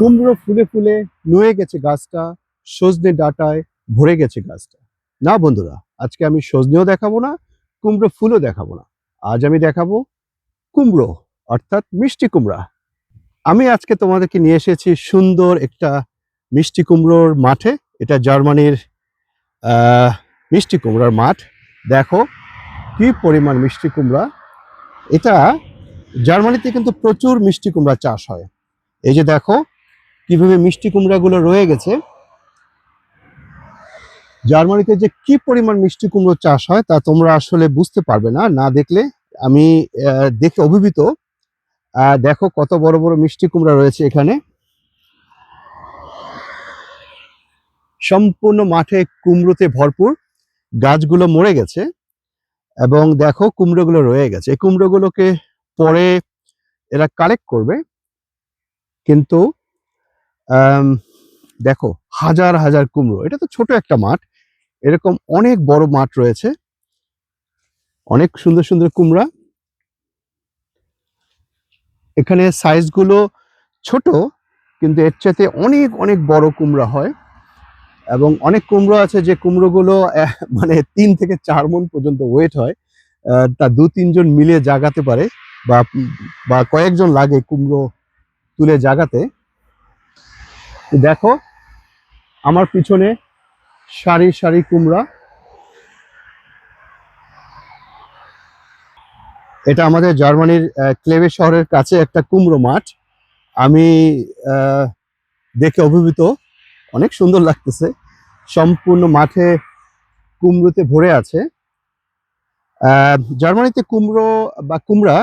কুমড়ো ফুলে ফুলে নুয়ে গেছে গাছটা, সজনে ডাটায় ভরে গেছে গাছটা। না বন্ধুরা, আজকে আমি সজনেও দেখাবো না, কুমড়ো ফুলও দেখাবো না। আজ আমি দেখাবো কুমড়ো, অর্থাৎ মিষ্টি কুমড়া। আমি আজকে তোমাদেরকে নিয়ে এসেছি সুন্দর একটা মিষ্টি কুমড়োর মাঠে। এটা জার্মানির মিষ্টি কুমড়ার মাঠ। দেখো কি পরিমাণ মিষ্টি কুমড়া। এটা জার্মানিতে কিন্তু প্রচুর মিষ্টি কুমড়া চাষ হয়। এই যে দেখো কীভাবে মিষ্টি কুমড়াগুলো রয়ে গেছে। জার্মানিতে যে কি পরিমাণ মিষ্টি কুমড়ো চাষ হয় তা তোমরা আসলে বুঝতে পারবে না না দেখলে আমি দেখে অভিভূত। দেখো কত বড় বড় মিষ্টি কুমড়া রয়েছে এখানে। সম্পূর্ণ মাঠে কুমড়োতে ভরপুর, গাছগুলো মরে গেছে এবং দেখো কুমড়োগুলো রয়ে গেছে। এই কুমড়োগুলোকে পরে এরা কালেক্ট করবে, কিন্তু দেখো, হাজার হাজার কুমড়ো। এটা তো ছোট একটা মাঠ। এরকম অনেক বড় মাঠ রয়েছে। অনেক সুন্দর সুন্দর কুমড়া। এখানে সাইজগুলো ছোট, কিন্তু এর চাইতে অনেক অনেক বড় কুমড়া হয়। এবং অনেক কুমড়ো আছে যে কুমড়োগুলো মানে তিন থেকে চার মন পর্যন্ত ওয়েট হয়। তা দু তিনজন মিলে জাগাতে পারে বা বা কয়েকজন লাগে কুমড়ো তুলে জাগাতে। দেখো, আমার পিছনে সারি সারি কুমড়া। এটা আমাদের জার্মানির ক্লেবে শহরের কাছে একটা কুমড়ো মাঠ। আমি দেখে অভিভূত। অনেক সুন্দর লাগতেছে। সম্পূর্ণ মাঠে কুমড়োতে ভরে আছে। জার্মানিতে কুমড়ো বা কুমড়া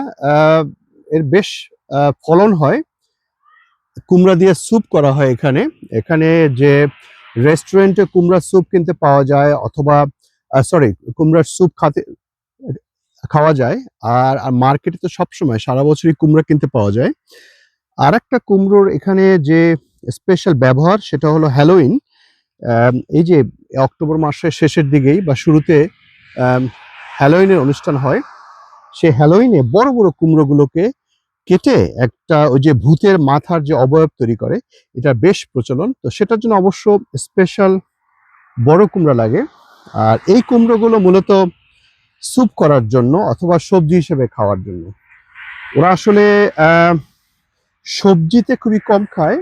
এর বেশ ফলন হয়। কুমড়া দিয়ে স্যুপ করা হয় এখানে। এখানে যে রেস্টুরেন্টে কুমড়ার স্যুপ কিনতে পাওয়া যায় অথবা সরি কুমড়ার স্যুপ খাতে, খাওয়া যায়, আর আর মার্কেটে তো সবসময়, সারা বছরই কুমড়া কিনতে পাওয়া যায়। আর একটা কুমড়োর এখানে যে স্পেশাল ব্যবহার, সেটা হলো হ্যালোইন এই যে অক্টোবর মাসের শেষের দিকেই বা শুরুতে হ্যালোইনের অনুষ্ঠান হয়। সে হ্যালোইনে বড় বড় কুমড়োগুলোকে কেটে একটা ওই যে ভূতের মাথার যে অবয়ব তৈরি করে, এটা বেশ প্রচলন। তো সেটার জন্য অবশ্য স্পেশাল বড় কুমড়া লাগে। আর এই কুমড়োগুলো মূলত স্যুপ করার জন্য অথবা সবজি হিসেবে খাওয়ার জন্য। ওরা আসলে সবজিতে খুবই কম খায়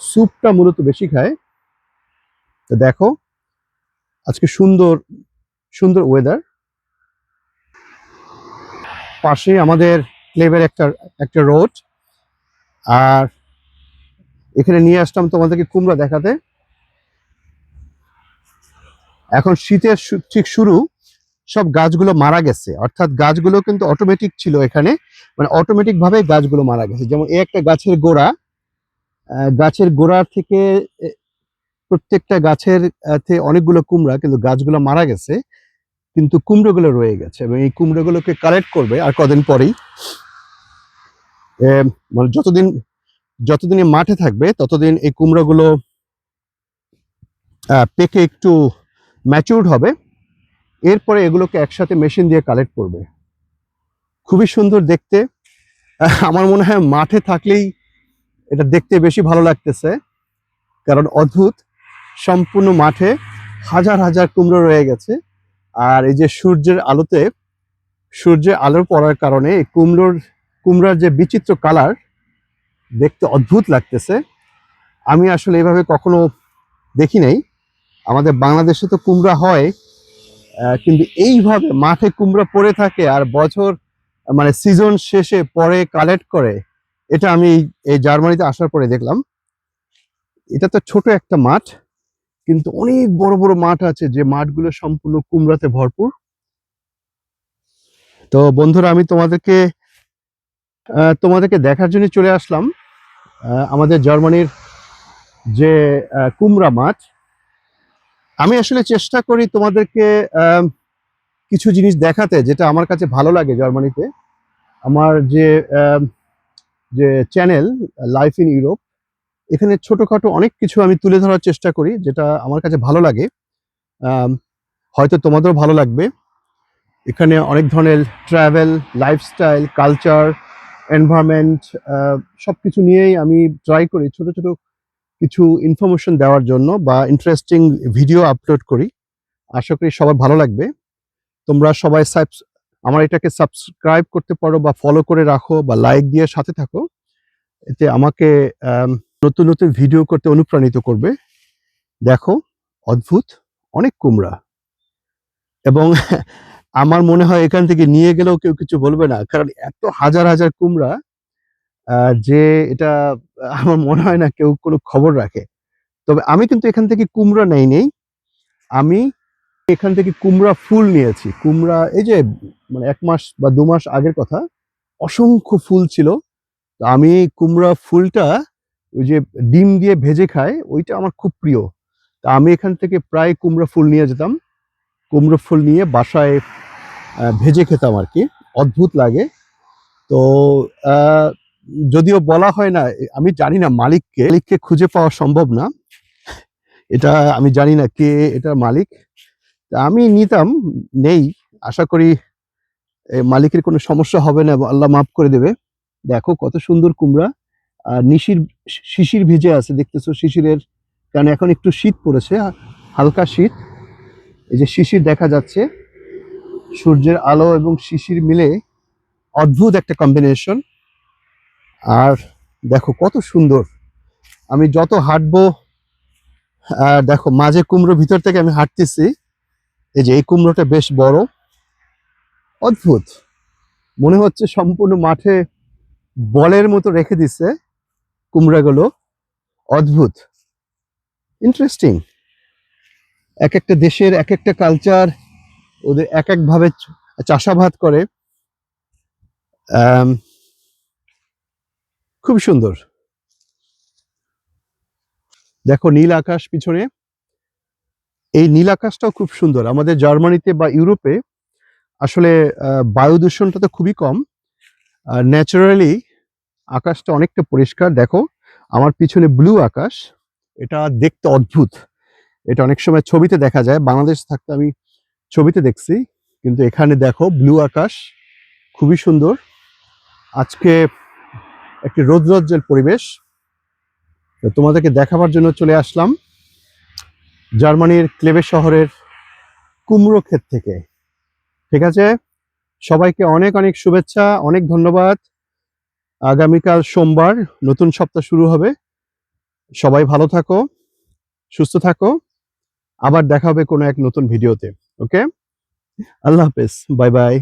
স্যুপটা মূলত বেশি খায়। তো দেখো, আজকে সুন্দর সুন্দর ওয়েদার পাশে আমাদের ক্লেবের একটা একটা রোড আর এখানে নিয়ে আসলাম তোমাদেরকে কুমড়া দেখাতে। এখন শীতের ঠিক শুরু সব গাছগুলো মারা গেছে। অর্থাৎ গাছগুলো কিন্তু অটোমেটিক ছিল এখানে। মানে অটোমেটিক ভাবে গাছগুলো মারা গেছে। যেমন এই একটা গাছের গোড়া। গাছের গোড়া থেকে এ, প্রত্যেকটা গাছের অনেকগুলো কুমড়া কিন্তু গাছগুলো মারা গেছে। কিন্তু কুমড়োগুলো রয়ে গেছে। এবং এই কুমড়োগুলোকে কালেক্ট করবে আর কদিন পরেই। এ, মানে যতদিন যতদিন মাঠে থাকবে, ততদিন এই কুমড়োগুলো পেকে একটু ম্যাচিউরড হবে। এরপরে এগুলোকে একসাথে মেশিন দিয়ে কালেক্ট করবে। খুবই সুন্দর দেখতে। আমার মনে হয় মাঠে থাকলেই এটা দেখতে বেশি ভালো লাগতেছে। কারণ অদ্ভুত। সম্পূর্ণ মাঠে হাজার হাজার কুমড়ো রয়ে গেছে। আর এই যে সূর্যের আলোতে, সূর্যের আলো পড়ার কারণে এই কুমড়োর কুমড়ার যে বিচিত্র কালার দেখতে অদ্ভুত লাগতেছে। আমি আসলে এভাবে কখনো দেখি নাই। আমাদের বাংলাদেশে তো কুমড়া হয় কিন্তু এইভাবে মাঠে কুমড়া পড়ে থাকে আর বছর মানে সিজন শেষে পরে কালেক্ট করে, এটা আমি এই- জার্মানিতে আসার পরে দেখলাম। এটা তো ছোট একটা মাঠ, কিন্তু অনেক বড় বড় মাঠ আছে যে মাঠগুলো সম্পূর্ণ কুমড়াতে ভরপুর। তো বন্ধুরা, আমি তোমাদেরকে তোমাদেরকে দেখার জন্য চলে আসলাম। আমাদের জার্মানির যে কুমড়া মাছ। আমি আসলে চেষ্টা করি তোমাদেরকে কিছু জিনিস দেখাতে যেটা আমার কাছে ভালো লাগে জার্মানিতে। আমার যে যে চ্যানেল, লাইফ ইন ইউরোপ, এখানে ছোটোখাটো অনেক কিছু আমি তুলে ধরার চেষ্টা করি যেটা আমার কাছে ভালো লাগে। হয়তো তোমাদেরও ভালো লাগবে। এখানে অনেক ধরনের ট্রাভেল লাইফস্টাইল কালচার এনভায়রনমেন্ট সব কিছু নিয়েই আমি ট্রাই করি ছোট ছোট কিছু ইনফরমেশন দেওয়ার জন্য বা ইন্টারেস্টিং ভিডিও আপলোড করি। আশা করি সবার ভালো লাগবে। তোমরা সবাই আমার এটাকে সাবস্ক্রাইব করতে পারো বা ফলো করে রাখো বা লাইক দিয়ে সাথে থাকো। এতে আমাকে নতুন নতুন ভিডিও করতে অনুপ্রাণিত করবে। দেখো, অদ্ভুত, অনেক কুমড়া। এবং আমার মনে হয় এখান থেকে নিয়ে গেলেও কেউ কিছু বলবে না। কারণ এত হাজার হাজার কুমড়া যে এটা আমার মনে হয় না কেউ কোনো খবর রাখে। তবে আমি কিন্তু এখান থেকে কুমড়া নেই নেই আমি এখান থেকে কুমড়া ফুল নিয়েছি। কুমড়া এই যে মানে এক মাস বা দু মাস আগের কথা, অসংখ্য ফুল ছিল। আমি কুমড়া ফুলটা ওই যে ডিম দিয়ে ভেজে খায় ওইটা আমার খুব প্রিয়। তা আমি এখান থেকে প্রায় কুমড়া ফুল নিয়ে যেতাম। কুমড়ো ফুল নিয়ে বাসায় ভেজে খেতাম আর কি। অদ্ভুত লাগে। তো যদিও বলা হয় না, আমি জানি না মালিককে। মালিককে খুঁজে পাওয়া সম্ভব না। এটা আমি জানি না কে এটার মালিক। আমি নিতাম, নেই। আশা করি মালিকের কোনো সমস্যা হবে না আল্লাহ মাফ করে দেবে। দেখো কত সুন্দর কুমড়া। আর নিশির, শিশির ভিজে আছে, দেখতেছো শিশিরের। কারণ এখন একটু শীত পড়েছে, হালকা শীত। এই যে শিশির দেখা যাচ্ছে। সূর্যের আলো এবং শিশির মিলে অদ্ভুত একটা কম্বিনেশন আর দেখো কত সুন্দর। আমি যত হাঁটবো দেখো মাঝে কুমড়ো ভিতর থেকে আমি হাঁটতেছি, এই যে এই কুমড়োটা বেশ বড়। অদ্ভুত। মনে হচ্ছে সম্পূর্ণ মাঠে বলের মতো রেখে দিছে কুমড়াগুলো। অদ্ভুত। ইন্টারেস্টিং এক একটা দেশের এক একটা কালচার ওদের এক এক ভাবে চাষাবাদ করে। খুব সুন্দর। দেখো নীল আকাশ পিছনে। এই নীল আকাশটাও খুব সুন্দর। আমাদের জার্মানিতে বা ইউরোপে আসলে বায়ু দূষণটা তো খুবই কম। আর ন্যাচারালি আকাশটা অনেকটা পরিষ্কার। দেখো, আমার পিছনে ব্লু আকাশ। এটা দেখতে অদ্ভুত। এটা অনেক সময় ছবিতে দেখা যায়। বাংলাদেশ থাকতে আমি ছবিতে দেখছি, কিন্তু এখানে দেখো ব্লু আকাশ, খুবই সুন্দর। আজকে একটি রৌদ্রোজ্জ্বল পরিবেশ। তো তোমাদেরকে দেখাবার জন্য চলে আসলাম জার্মানির ক্লেবে শহরের কুমড়ো ক্ষেত থেকে। ঠিক আছে? সবাইকে অনেক অনেক শুভেচ্ছা, অনেক ধন্যবাদ। আগামীকাল সোমবার নতুন সপ্তাহ শুরু হবে। সবাই ভালো থাকো, সুস্থ থাকো। আবার দেখা হবে কোনো এক নতুন ভিডিওতে ওকে? আল্লাহ হাফেজ বাই বাই।